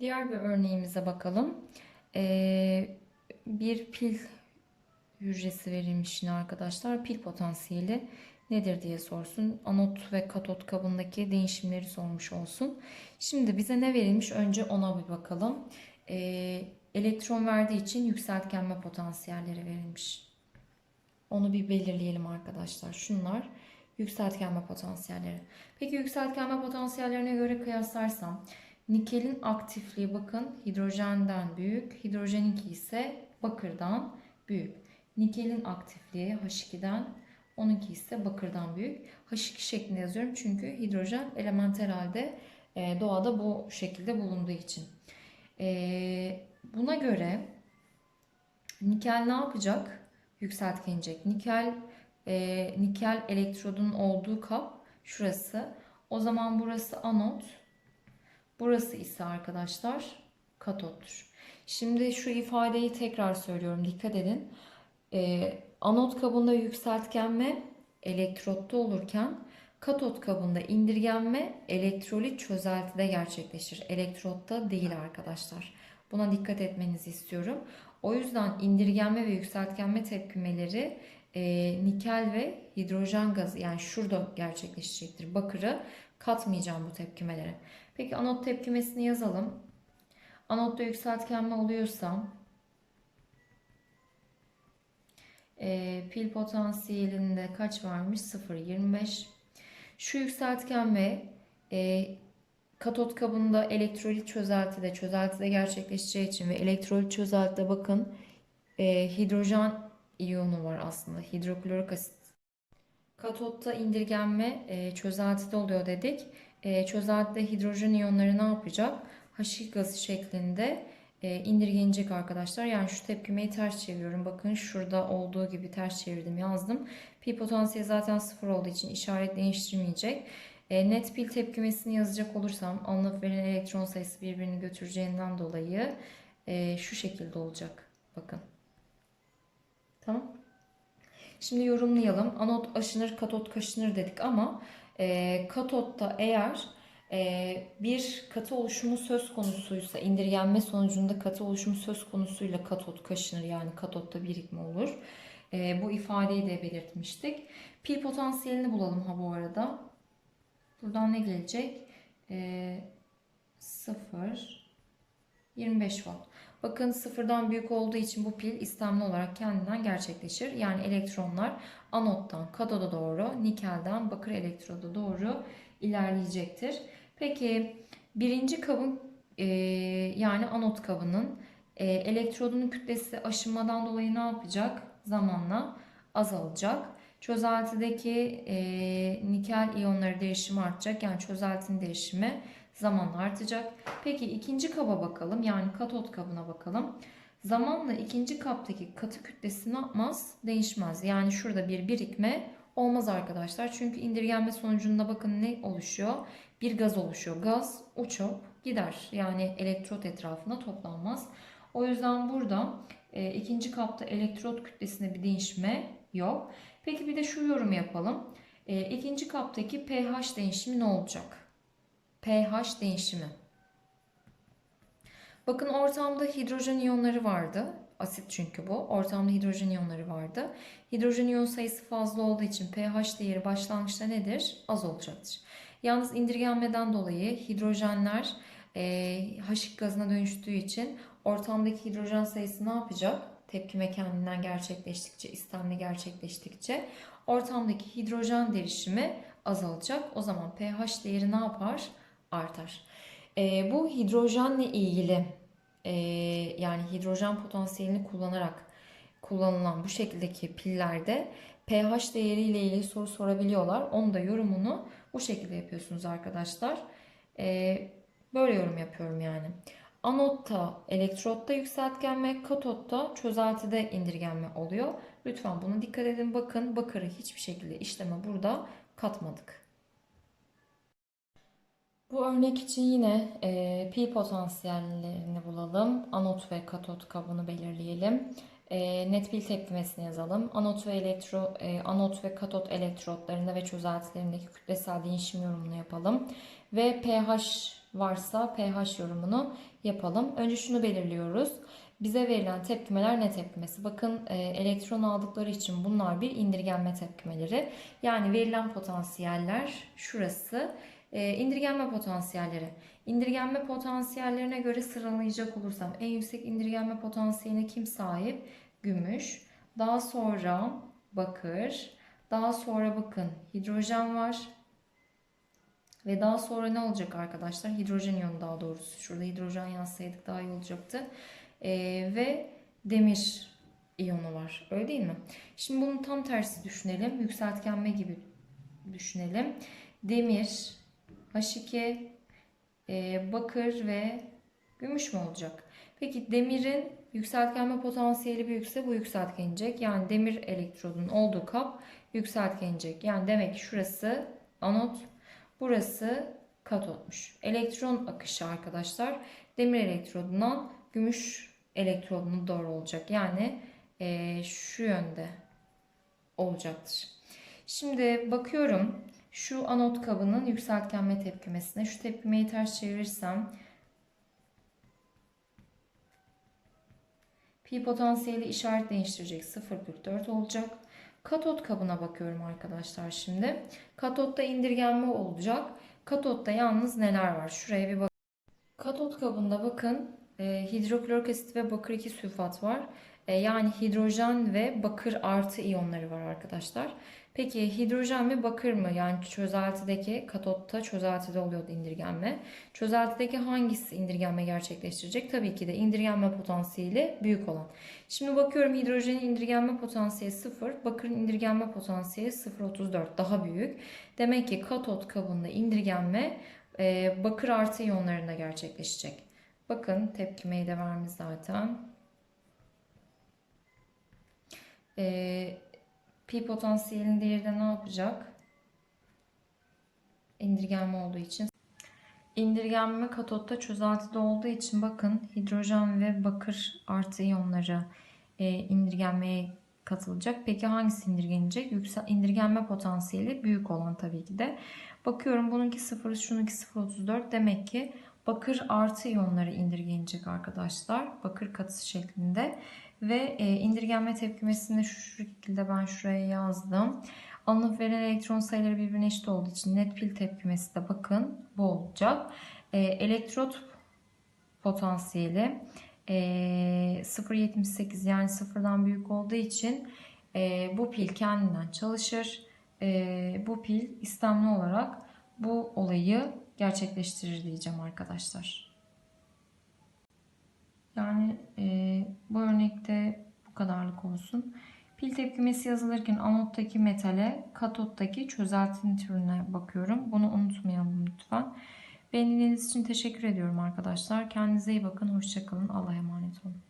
Diğer bir örneğimize bakalım. Ee, bir pil hücresi verilmiş yine arkadaşlar. Pil potansiyeli nedir diye sorsun. Anot ve katot kabındaki değişimleri sormuş olsun. Şimdi bize ne verilmiş? Önce ona bir bakalım. Ee, elektron verdiği için yükseltgenme potansiyelleri verilmiş. Onu bir belirleyelim arkadaşlar. Şunlar yükseltgenme potansiyelleri. Peki yükseltgenme potansiyellerine göre kıyaslarsam nikelin aktifliği bakın hidrojenden büyük, hidrojeninki ise bakırdan büyük. Nikelin aktifliği H2'den, onunki ise bakırdan büyük. H2 şeklinde yazıyorum çünkü hidrojen elementel halde e, doğada bu şekilde bulunduğu için. E, buna göre nikel ne yapacak? Yükseltgenecek. Nikel e, nikel elektrodun olduğu kap şurası. O zaman burası anot. Burası ise arkadaşlar katottur. Şimdi şu ifadeyi tekrar söylüyorum. Dikkat edin. E, anot kabında yükseltgenme elektrotta olurken katot kabında indirgenme elektrolit çözeltide gerçekleşir. Elektrotta değil arkadaşlar. Buna dikkat etmenizi istiyorum. O yüzden indirgenme ve yükseltgenme tepkimeleri e, nikel ve hidrojen gazı yani şurada gerçekleşecektir. Bakırı katmayacağım bu tepkimelere. Peki anot tepkimesini yazalım. Anotta yükseltgenme oluyorsa e, pil potansiyelinde kaç varmış? 0.25. Şu yükseltgenme e, katot kabında elektrolit çözeltide, çözeltide gerçekleşeceği için ve elektrolit çözeltide bakın e, hidrojen iyonu var aslında. Hidroklorik asit. Katotta indirgenme e, çözeltide oluyor dedik. E, çözeltide hidrojen iyonları ne yapacak? H2 gazı şeklinde e, indirgenecek arkadaşlar. Yani şu tepkimeyi ters çeviriyorum. Bakın şurada olduğu gibi ters çevirdim yazdım. Pi potansiyeli zaten sıfır olduğu için işaret değiştirmeyecek. E, net pil tepkimesini yazacak olursam alınıp verilen elektron sayısı birbirini götüreceğinden dolayı e, şu şekilde olacak. Bakın. Tamam. Şimdi yorumlayalım. Anot aşınır, katot kaşınır dedik ama e, katotta eğer e, bir katı oluşumu söz konusuysa indirgenme sonucunda katı oluşumu söz konusuyla katot kaşınır yani katotta birikme olur. E, bu ifadeyi de belirtmiştik. Pil potansiyelini bulalım ha bu arada. Buradan ne gelecek? E, 0 25 watt. Bakın sıfırdan büyük olduğu için bu pil istemli olarak kendinden gerçekleşir. Yani elektronlar anottan katoda doğru, nikelden bakır elektroda doğru ilerleyecektir. Peki birinci kabın e, yani anot kabının e, elektrodunun kütlesi aşınmadan dolayı ne yapacak? Zamanla azalacak. Çözeltideki e, nikel iyonları değişimi artacak. Yani çözeltinin değişimi zamanla artacak. Peki ikinci kaba bakalım. Yani katot kabına bakalım. Zamanla ikinci kaptaki katı kütlesi ne yapmaz? Değişmez. Yani şurada bir birikme olmaz arkadaşlar. Çünkü indirgenme sonucunda bakın ne oluşuyor? Bir gaz oluşuyor. Gaz uçup gider. Yani elektrot etrafında toplanmaz. O yüzden burada e, ikinci kapta elektrot kütlesinde bir değişme yok. Peki bir de şu yorum yapalım. E, ikinci kaptaki pH değişimi ne olacak? pH değişimi. Bakın ortamda hidrojen iyonları vardı. Asit çünkü bu. Ortamda hidrojen iyonları vardı. Hidrojen iyon sayısı fazla olduğu için pH değeri başlangıçta nedir? Az olacaktır. Yalnız indirgenmeden dolayı hidrojenler e, H2 gazına dönüştüğü için ortamdaki hidrojen sayısı ne yapacak? Tepkime kendinden gerçekleştikçe, istemli gerçekleştikçe ortamdaki hidrojen derişimi azalacak. O zaman pH değeri ne yapar? Artar. E, bu hidrojenle ilgili e, yani hidrojen potansiyelini kullanarak kullanılan bu şekildeki pillerde pH değeriyle ilgili soru sorabiliyorlar. Onu da yorumunu bu şekilde yapıyorsunuz arkadaşlar. E, böyle yorum yapıyorum yani. Anotta elektrotta yükseltgenme, katotta çözeltide indirgenme oluyor. Lütfen buna dikkat edin. Bakın bakırı hiçbir şekilde işleme burada katmadık. Bu örnek için yine e, pi potansiyellerini bulalım. Anot ve katot kabını belirleyelim. E, net pil tepkimesini yazalım. Anot ve elektro e, anot ve katot elektrotlarında ve çözeltilerindeki kütlesel değişim yorumunu yapalım. Ve pH varsa pH yorumunu yapalım. Önce şunu belirliyoruz. Bize verilen tepkimeler ne tepkimesi? Bakın e, elektron aldıkları için bunlar bir indirgenme tepkimeleri. Yani verilen potansiyeller şurası. E, indirgenme potansiyelleri. İndirgenme potansiyellerine göre sıralayacak olursam en yüksek indirgenme potansiyeline kim sahip? Gümüş. Daha sonra bakır. Daha sonra bakın hidrojen var. Ve daha sonra ne olacak arkadaşlar? Hidrojen iyonu daha doğrusu. Şurada hidrojen yazsaydık daha iyi olacaktı. Ee, ve demir iyonu var. Öyle değil mi? Şimdi bunun tam tersi düşünelim. Yükseltgenme gibi düşünelim. Demir, H2, e, bakır ve gümüş mü olacak? Peki demirin yükseltgenme potansiyeli büyükse bu yükseltgenecek. Yani demir elektrodunun olduğu kap yükseltgenecek. Yani demek ki şurası anot, burası katotmuş. Elektron akışı arkadaşlar demir elektrodundan gümüş elektroduna doğru olacak. Yani e, şu yönde olacaktır. Şimdi bakıyorum şu anot kabının yükseltgenme tepkimesine. Şu tepkimeyi ters çevirirsem pi potansiyeli işaret değiştirecek 0,44 olacak. Katot kabına bakıyorum arkadaşlar şimdi. Katotta indirgenme olacak. Katotta yalnız neler var? Şuraya bir bak. Katot kabında bakın e, hidroklorik asit ve bakır 2 sülfat var. E, yani hidrojen ve bakır artı iyonları var arkadaşlar. Peki hidrojen mi bakır mı? Yani çözeltideki katotta çözeltide oluyordu indirgenme. Çözeltideki hangisi indirgenme gerçekleştirecek? Tabii ki de indirgenme potansiyeli büyük olan. Şimdi bakıyorum hidrojenin indirgenme potansiyeli 0, bakırın indirgenme potansiyeli 0.34 daha büyük. Demek ki katot kabında indirgenme e, bakır artı iyonlarında gerçekleşecek. Bakın tepkimeyi de vermiş zaten. Ee, pi potansiyelin değeri de ne yapacak? İndirgenme olduğu için. İndirgenme katotta çözeltide olduğu için bakın hidrojen ve bakır artı iyonları e, indirgenmeye katılacak. Peki hangisi indirgenecek? Yüksel, indirgenme potansiyeli büyük olan tabii ki de. Bakıyorum bununki 0, şununki 0.34. Demek ki bakır artı iyonları indirgenecek arkadaşlar. Bakır katısı şeklinde. Ve e, indirgenme tepkimesini şu şekilde ben şuraya yazdım. Alınıp verilen elektron sayıları birbirine eşit olduğu için net pil tepkimesi de bakın bu olacak. E, elektrot potansiyeli e, 0.78 yani sıfırdan büyük olduğu için e, bu pil kendinden çalışır. E, bu pil istemli olarak bu olayı gerçekleştirir diyeceğim arkadaşlar. Yani e, bu olsun. Pil tepkimesi yazılırken anottaki metale, katottaki çözeltinin türüne bakıyorum. Bunu unutmayalım lütfen. Beğendiğiniz için teşekkür ediyorum arkadaşlar. Kendinize iyi bakın. Hoşçakalın. Allah'a emanet olun.